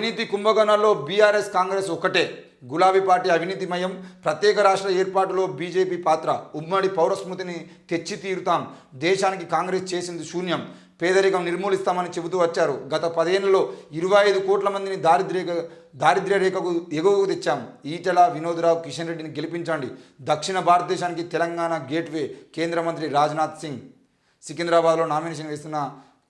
అవినీతి కుంభకోణాల్లో బీఆర్ఎస్ కాంగ్రెస్ ఒకటే గులాబీ పార్టీ అవినీతిమయం ప్రత్యేక రాష్ట్ర ఏర్పాటులో బీజేపీ పాత్ర. ఉమ్మడి పౌరస్మృతిని తెచ్చి తీరుతాం. దేశానికి కాంగ్రెస్ చేసింది శూన్యం. పేదరికం నిర్మూలిస్తామని చెబుతూ వచ్చారు. గత పదేళ్ళలో ఇరవై ఐదు కోట్ల మందిని దారిద్ర్య దారిద్ర్య రేఖకు ఎగువకు తెచ్చాం. ఈటల వినోద్రావు కిషన్ రెడ్డిని గెలిపించండి. దక్షిణ భారతదేశానికి తెలంగాణ గేట్వే కేంద్ర మంత్రి రాజ్నాథ్ సింగ్. సికింద్రాబాద్లో నామినేషన్ వేస్తున్న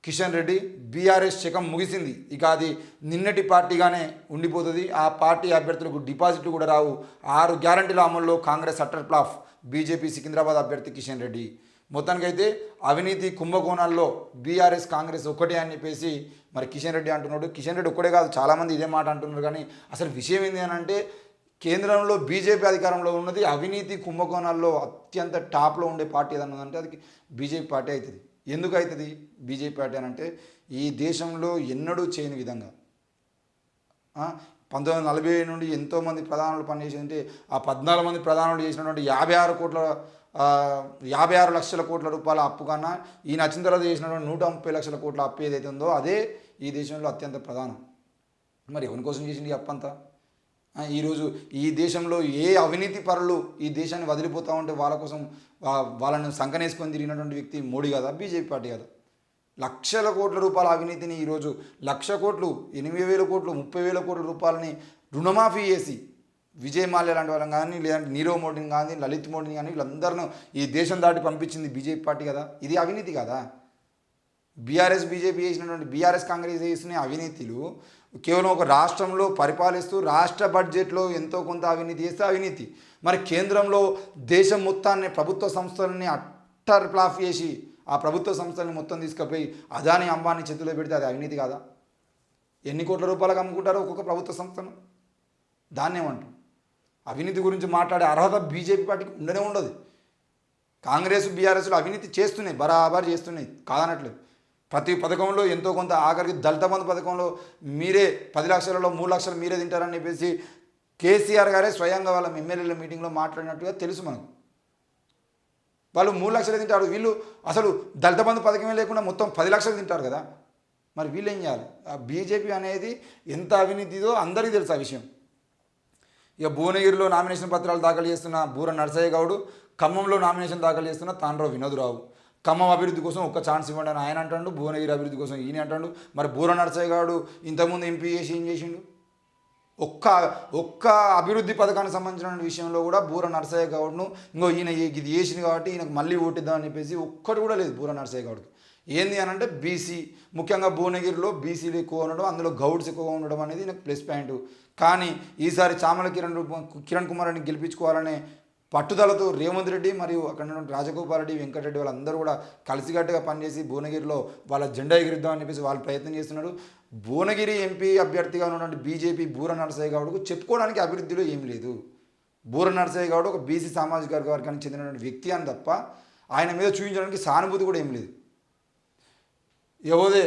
కిషన్ రెడ్డి బీఆర్ఎస్ శకం ముగిసింది. ఇక అది నిన్నటి పార్టీగానే ఉండిపోతుంది. ఆ పార్టీ అభ్యర్థులకు డిపాజిట్లు కూడా రావు. ఆరు గ్యారంటీల అమల్లో Congress utter flop BJP Secunderabad అభ్యర్థి కిషన్ రెడ్డి. మొత్తానికైతే అవినీతి కుంభకోణాల్లో బీఆర్ఎస్ కాంగ్రెస్ ఒక్కటే అని చెప్పేసి మరి కిషన్ రెడ్డి అంటున్నాడు. కిషన్ రెడ్డి ఒక్కడే కాదు చాలామంది ఇదే మాట అంటున్నారు. కానీ అసలు విషయం ఏంటి అని అంటే కేంద్రంలో బీజేపీ అధికారంలో ఉన్నది అవినీతి కుంభకోణాల్లో అత్యంత టాప్లో ఉండే పార్టీ ఏదన్నా అది బీజేపీ పార్టీ అవుతుంది. ఎందుకు అవుతుంది బీజేపీ పార్టీ అని అంటే ఈ దేశంలో ఎన్నడూ చేయని విధంగా. పంతొమ్మిది వందల నలభై నుండి ఎంతోమంది ప్రధానులు పనిచేసిందంటే ఆ పద్నాలుగు మంది ప్రధానులు చేసినటువంటి యాభై ఆరు కోట్ల యాభై ఆరు లక్షల కోట్ల రూపాయల అప్పు కన్నా ఈయన వచ్చిన తర్వాత చేసినటువంటి నూట ముప్పై లక్షల కోట్ల అప్పు ఏదైతే ఉందో అదే ఈ దేశంలో అత్యంత ప్రధానం. మరి ఎవరి కోసం చేసింది ఈ అప్పు ఈరోజు ఈ దేశంలో ఏ అవినీతి పరులు ఈ దేశాన్ని వదిలిపోతూ ఉంటే వాళ్ళ కోసం వాళ్ళని సంకనేసుకొని తిరిగినటువంటి వ్యక్తి మోడీ కదా బీజేపీ పార్టీ కాదా. లక్షల కోట్ల రూపాయల అవినీతిని ఈరోజు లక్ష కోట్లు ఎనిమిది వేల కోట్లు ముప్పై వేల కోట్ల రూపాయలని రుణమాఫీ చేసి విజయ్ మాల్యా లాంటి వాళ్ళని కానీ లేదంటే నీరవ్ మోడీని కానీ లలిత్ మోడీని కానీ వీళ్ళందరినూ ఈ దేశం దాటి పంపించింది బీజేపీ పార్టీ కదా? ఇది అవినీతి కదా? బీఆర్ఎస్ బీజేపీ చేసినటువంటి బీఆర్ఎస్ కాంగ్రెస్ చేసిన అవినీతిలు కేవలం ఒక రాష్ట్రంలో పరిపాలిస్తూ రాష్ట్ర బడ్జెట్లో ఎంతో కొంత అవినీతి చేస్తే అవినీతి. మరి కేంద్రంలో దేశం మొత్తాన్ని ప్రభుత్వ సంస్థలని అట్టర్ ప్లాఫ్ చేసి ఆ ప్రభుత్వ సంస్థలని మొత్తం తీసుకుపోయి అదాని అంబానీ చేతిలో పెడితే అది అవినీతి కాదా? ఎన్ని కోట్ల రూపాయలకు అమ్ముకుంటారో ఒక్కొక్క ప్రభుత్వ సంస్థను? దాన్ని ఏమంటాం అవినీతి గురించి మాట్లాడే అర్హత బీజేపీ పార్టీకి ఉండనే ఉండదు. కాంగ్రెస్ బీఆర్ఎస్లో అవినీతి చేస్తున్నాయి బరాబర్ చేస్తున్నాయి. కాదనట్లేదు. ప్రతి పథకంలో ఎంతో కొంత ఆఖరికి దళిత బంధు పథకంలో మీరే పది లక్షలలో మూడు లక్షలు మీరే తింటారని చెప్పేసి కేసీఆర్ గారే స్వయంగా వాళ్ళ ఎమ్మెల్యేల మీటింగ్లో మాట్లాడినట్టుగా తెలుసు మనకు. వాళ్ళు మూడు లక్షలు తింటారు. వీళ్ళు అసలు దళిత బంధు పథకమే లేకుండా మొత్తం పది లక్షలు తింటారు కదా. మరి వీళ్ళు ఏం చేయాలి? ఆ బీజేపీ అనేది ఎంత అవినీతిదో అందరికీ తెలుసు ఆ విషయం. ఇక భువనగిరిలో నామినేషన్ పత్రాలు దాఖలు చేస్తున్న బూర నరసయ్య గౌడు ఖమ్మంలో నామినేషన్ దాఖలు చేస్తున్న తాండ్రావు వినోద్రావు. ఖమ్మం అభివృద్ధి కోసం ఒక్క ఛాన్స్ ఇవ్వండి అని ఆయన అంటాడు భువనగిరి అభివృద్ధి కోసం ఈయన అంటాడు. మరి బూర నరసయ్య గారు ఇంతకుముందు ఎంపీ చేసి ఏం చేసిండు? ఒక్క ఒక్క అభివృద్ధి పథకానికి సంబంధించిన విషయంలో కూడా బూర నరసయ్య గౌడ్ను ఇంకో ఈయన ఇది చేసింది కాబట్టి ఈయనకు మళ్ళీ ఓటిద్దామని చెప్పేసి ఒక్కటి కూడా లేదు బూర నరసయ్య గౌడ్కి ఏంది అని అంటే బీసీ ముఖ్యంగా భువనగిరిలో బీసీలు ఎక్కువ ఉండడం అందులో గౌడ్స్ ఎక్కువగా ఉండడం అనేది నాకు ప్లస్ పాయింట్. కానీ ఈసారి చామల కిరణ్ కిరణ్ కుమార్ రెడ్డిని గెలిపించుకోవాలనే పట్టుదలతో రేవంత్ రెడ్డి మరియు అక్కడ ఉన్నటువంటి రాజగోపాల్ రెడ్డి వెంకటరెడ్డి వాళ్ళందరూ కూడా కలిసికట్టుగా పనిచేసి భువనగిరిలో వాళ్ళ జెండా ఎగిరిద్దామని చెప్పేసి వాళ్ళు ప్రయత్నం చేస్తున్నారు. భువనగిరి ఎంపీ అభ్యర్థిగా ఉన్నటువంటి బీజేపీ బూర నరసయ్య గౌడ్కు చెప్పుకోవడానికి అభివృద్ధిలో ఏం లేదు. బూర నరసయ్య గౌడ్ ఒక బీసీ సామాజిక వర్గానికి చెందినటువంటి వ్యక్తి అని తప్ప ఆయన మీద చూపించడానికి సానుభూతి కూడా ఏం లేదు. ఎవోదే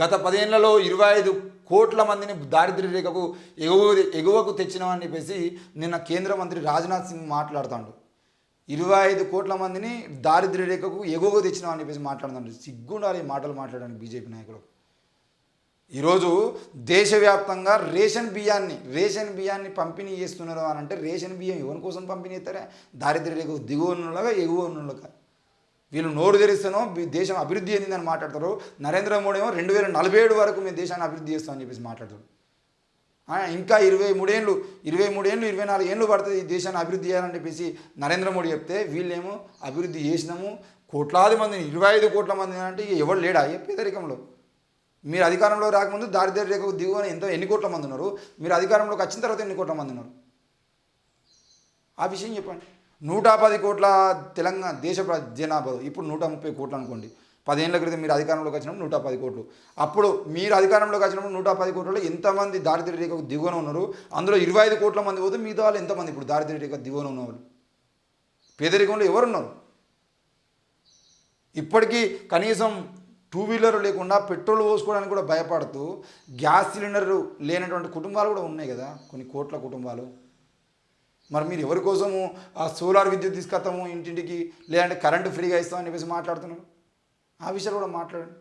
గత పదేళ్ళలో ఇరవై ఐదు కోట్ల మందిని దారిద్ర్య రేఖకు ఎగువ ఎగువకు తెచ్చినామని చెప్పేసి నిన్న కేంద్ర మంత్రి రాజ్నాథ్ సింగ్ మాట్లాడుతాడు. ఇరవై ఐదు కోట్ల మందిని దారిద్ర్య రేఖకు ఎగువకు తెచ్చినామని చెప్పేసి మాట్లాడుతాడు. సిగ్గుండాలి ఈ మాటలు మాట్లాడడానికి బీజేపీ నాయకులు. ఈరోజు దేశవ్యాప్తంగా రేషన్ బియ్యాన్ని రేషన్ బియ్యాన్ని పంపిణీ చేస్తున్నారు అని అంటే రేషన్ బియ్యం ఎవరి కోసం పంపిణీ చేస్తారా? దారిద్ర్య రేఖకు దిగువ ఉన్నలాగా ఎగువ ఉన్నలాగా వీళ్ళు నోరు తెరిస్తేనో దేశం అభివృద్ధి చెందిందని మాట్లాడతారు. నరేంద్ర మోడీ ఏమో రెండు వేల నలభై ఏడు వరకు మేము దేశాన్ని అభివృద్ధి చేస్తామని చెప్పేసి మాట్లాడతారు. ఇంకా ఇరవై మూడేళ్ళు ఇరవై మూడేళ్ళు ఇరవై నాలుగు ఏళ్ళు పడుతుంది ఈ దేశాన్ని అభివృద్ధి చేయాలని చెప్పేసి నరేంద్ర మోడీ చెప్తే వీళ్ళేమో అభివృద్ధి చేసినాము కోట్లాది మందిని ఇరవై ఐదు కోట్ల మంది అంటే ఎవరు లేడా? ఏ పేదరికంలో? మీరు అధికారంలో రాకముందు దారిద్ర్య రేఖకు దిగువన ఎంత ఎన్ని కోట్ల మంది ఉన్నారు? మీరు అధికారంలోకి వచ్చిన తర్వాత ఎన్ని కోట్ల మంది ఉన్నారు? ఆ విషయం చెప్పండి. నూట పది కోట్ల తెలంగాణ దేశ జనాభా ఇప్పుడు నూట ముప్పై కోట్లు అనుకోండి. పదేళ్ళ క్రితం మీరు అధికారంలోకి వచ్చినప్పుడు నూట పది కోట్లు. అప్పుడు మీరు అధికారంలోకి వచ్చినప్పుడు నూట పది కోట్లలో ఎంతమంది దారిద్ర్య రేఖకు దిగువన ఉన్నారు? అందులో ఇరవై ఐదు కోట్ల మంది పోతే మిగతా వాళ్ళు ఎంతమంది ఇప్పుడు దారిద్ర్య రేఖ దిగువన ఉన్నవాళ్ళు? పేదరికంలో ఎవరున్నారు ఇప్పటికీ కనీసం టూ వీలర్ లేకుండా పెట్రోల్ పోసుకోవడానికి కూడా భయపడుతూ గ్యాస్ సిలిండర్ లేనటువంటి కుటుంబాలు కూడా ఉన్నాయి కదా? కొన్ని కోట్ల కుటుంబాలు. మరి మీరు ఎవరి కోసము ఆ సోలార్ విద్యుత్ తీసుకొస్తాము ఇంటింటికి? లేదంటే కరెంటు ఫ్రీగా ఇస్తామని చెప్పేసి మాట్లాడుతున్నారు. ఆ విషయాలు కూడా మాట్లాడండి.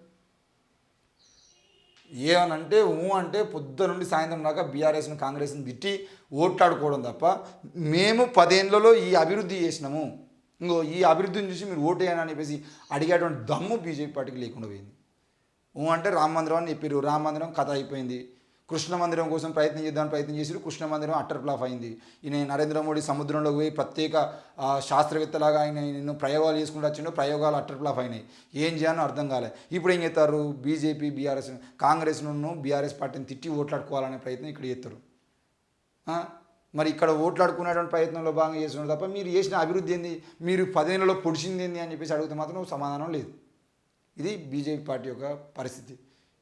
ఏమనంటే ఊ అంటే పొద్దు నుండి సాయంత్రం దాకా బీఆర్ఎస్ను కాంగ్రెస్ని తిట్టి ఓట్లాడుకోవడం తప్ప మేము పదేళ్ళలో ఈ అభివృద్ధి చేసినాము. ఇంకో ఈ అభివృద్ధిని చూసి మీరు ఓటేయని అని చెప్పేసి అడిగేటువంటి దమ్ము బీజేపీ పార్టీకి లేకుండా పోయింది. ఊ అంటే రామ మందిరం అని చెప్పారు. రామ మందిరం కథ అయిపోయింది. కృష్ణ మందిరం కోసం ప్రయత్నం చేద్దామని ప్రయత్నం చేసారు. కృష్ణ మందిరం అట్టర్ ఫ్లాప్ అయింది. ఈయన నరేంద్ర మోడీ సముద్రంలోకి పోయి ప్రత్యేక శాస్త్రవేత్తలాగా ఆయన నేను ప్రయోగాలు చేసుకుంటూ వచ్చిండో. ప్రయోగాలు అట్టర్ ఫ్లాప్ అయినాయి. ఏం చేయాలని అర్థం కాలే. ఇప్పుడు ఏం చేస్తారు? బీజేపీ బీఆర్ఎస్ కాంగ్రెస్ నుండి బీఆర్ఎస్ పార్టీని తిట్టి ఓట్లాడుకోవాలనే ప్రయత్నం ఇక్కడ చేస్తారు. మరి ఇక్కడ ఓట్లాడుకునేటువంటి ప్రయత్నంలో భాగంగా చేస్తున్నారు తప్ప మీరు చేసిన అభివృద్ధి ఏంది? మీరు పదేళ్ళలో పొడిచింది ఏంది అని చెప్పేసి అడిగితే మాత్రం సమాధానం లేదు. ఇది బీజేపీ పార్టీ యొక్క పరిస్థితి.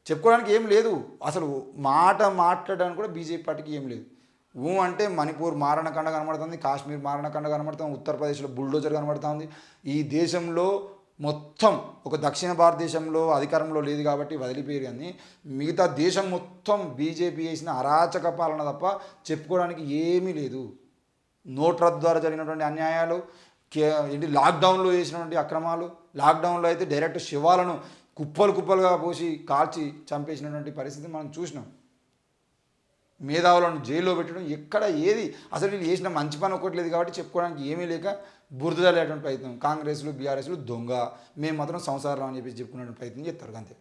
చెప్పుకోవడానికి ఏం లేదు. అసలు మాట మాట్లాడడానికి కూడా బీజేపీ పార్టీకి ఏం లేదు. ఊ అంటే మణిపూర్ మారణకండ కనబడుతుంది కాశ్మీర్ మారణకండ కనబడుతుంది ఉత్తరప్రదేశ్లో బుల్డోజర్ కనబడుతుంది. ఈ దేశంలో మొత్తం ఒక దక్షిణ భారతదేశంలో అధికారంలో లేదు కాబట్టి వదిలిపోయారు కానీ మిగతా దేశం మొత్తం బీజేపీ చేసిన అరాచక పాలన తప్ప చెప్పుకోవడానికి ఏమీ లేదు. నోట్ రద్దు ద్వారా జరిగినటువంటి అన్యాయాలు కే ఏంటి లాక్డౌన్లో చేసినటువంటి అక్రమాలు లాక్డౌన్లో అయితే డైరెక్ట్ శివాలను కుప్పలు కుప్పలుగా పోసి కాల్చి చంపేసినటువంటి పరిస్థితి మనం చూసినాం. మేధావులను జైల్లో పెట్టడం ఎక్కడ ఏది? అసలు వీళ్ళు చేసిన మంచి పని ఒకటి లేదు కాబట్టి చెప్పుకోవడానికి ఏమీ లేక బురదలేటువంటి ప్రయత్నం. కాంగ్రెస్లు బీఆర్ఎస్లు దొంగ. మేము మాత్రం సంసారం అని చెప్పి చెప్పుకునే ప్రయత్నం చేస్తారు అంతే.